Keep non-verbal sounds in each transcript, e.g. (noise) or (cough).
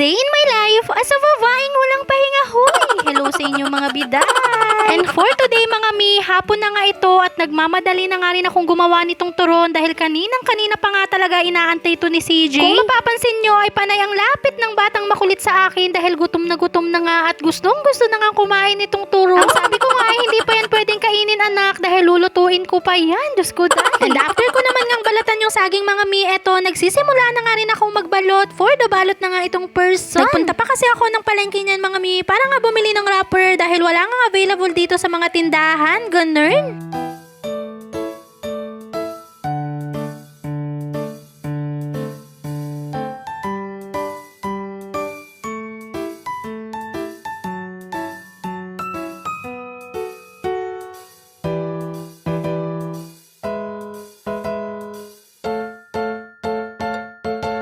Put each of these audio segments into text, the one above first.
day in my life as a babaeng walang pahinga hoy. Hello sa inyo mga biday. And for today mga mi, hapon na nga ito at nagmamadali na nga rin akong gumawa nitong turon dahil kaninang kanina pa nga talaga inaantay to ni CJ. Kung mapapansin nyo ay panay ang lapit ng batang makulit sa akin dahil gutom na gutom na nga at gustong gusto na nga kumain itong turon. Ang sabi ko nga hindi pa yan pwedeng kainin anak dahil lulutuin ko pa yan. Diyos ko dahil. And after ko naman ngang balatan yung saging mga mi, eto, nagsisimula na nga rin akong magbalot for the balot na nga itong person. Nagpunta pa kasi ako ng palengke niyan mga mi para nga bumili ng wrapper dahil wala nga available dito sa mga tindahan. Ganun.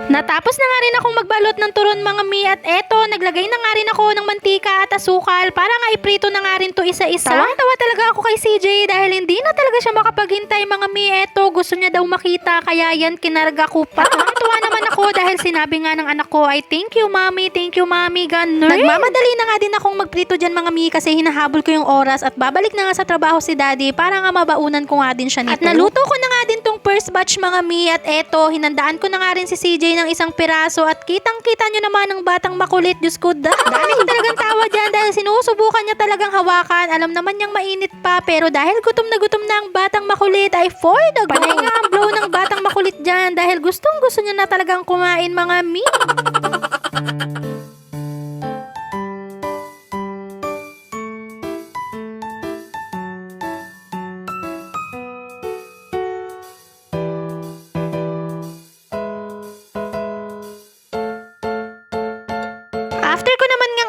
Natapos na nga rin akong magbalot ng turon mga mi at eto, naglagay na nga rin ako ng mantika at asukal para nga iprito na nga rin to isa-isa. Tawa-tawa talaga ako kay CJ dahil hindi na talaga siya makapaghintay mga mi. Eto, gusto niya daw makita kaya yan kinarga ko pa. (laughs) Tuwa naman ako dahil sinabi nga ng anak ko ay thank you mami, thank you mami, ganun. Nagmamadali na nga din akong magprito dyan mga mi kasi hinahabol ko yung oras at babalik na nga sa trabaho si daddy para nga mabaunan ko nga din siya nito. At naluto ko na nga din tong first batch mga mi at eto, hinandaan ko na nga rin si CJ ng isang piraso at kitang-kita nyo naman ang batang makulit. Diyos ko, da. Dami ko talagang tawa dyan sinusubukan niya talagang hawakan. Alam naman niyang mainit pa pero dahil gutom na gutom na ang batang makulit ay for the go. Panay nga ang blow ng batang makulit dyan dahil gustong gusto niya na talagang kumain mga mi.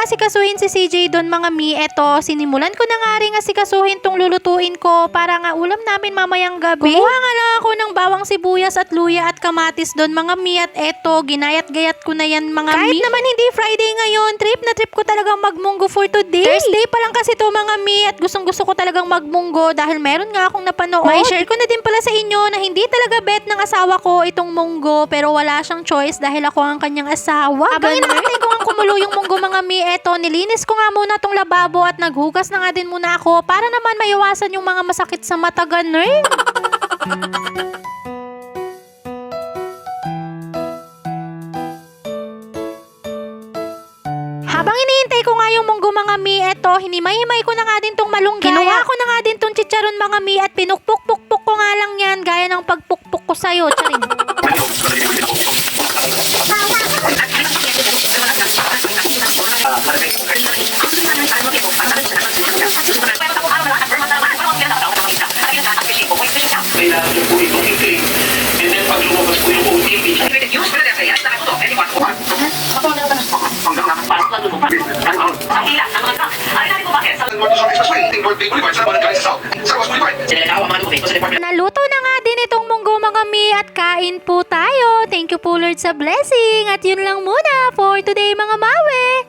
Asikasuhin si CJ doon mga mi, eto, sinimulan ko na nga rin asikasuhin tong lulutuin ko para nga ulam namin mamayang gabi. Kumuha nga lang ako ng bawang sibuyas at luya at kamatis doon mga mi at eto, ginayat-gayat ko na yan mga mi. Kahit naman hindi Friday ngayon, trip na trip ko talagang magmunggo for today. Thursday pa lang kasi to mga mi at gustong gusto ko talagang magmunggo dahil meron nga akong napanood. May share ko na din pala sa inyo na hindi talaga bet ng asawa ko itong munggo pero wala siyang choice dahil ako ang kanyang asawa. Habang inaantay ko nga kumulo yung munggo mga mi, eto, nilinis ko nga muna tong lababo at naghugas na nga din muna ako para naman maiwasan yung mga masakit sa mata ganun. Habang iniintay ko nga yung munggo mga mi, eto, hinimay-himay ko na nga din tong malunggay. Kinuha ko na nga din tong chicharon mga mi at pinukpuk-pukpuk ko nga lang yan gaya ng pagpukpuk ko sa'yo, charing. (laughs) kailangan nyo po itong i-click. And then pag lumabas po yung OTP, Naluto na nga din itong munggo mga mi at kain po tayo. Thank you po Lord sa blessing. At yun lang muna for today mga mawe.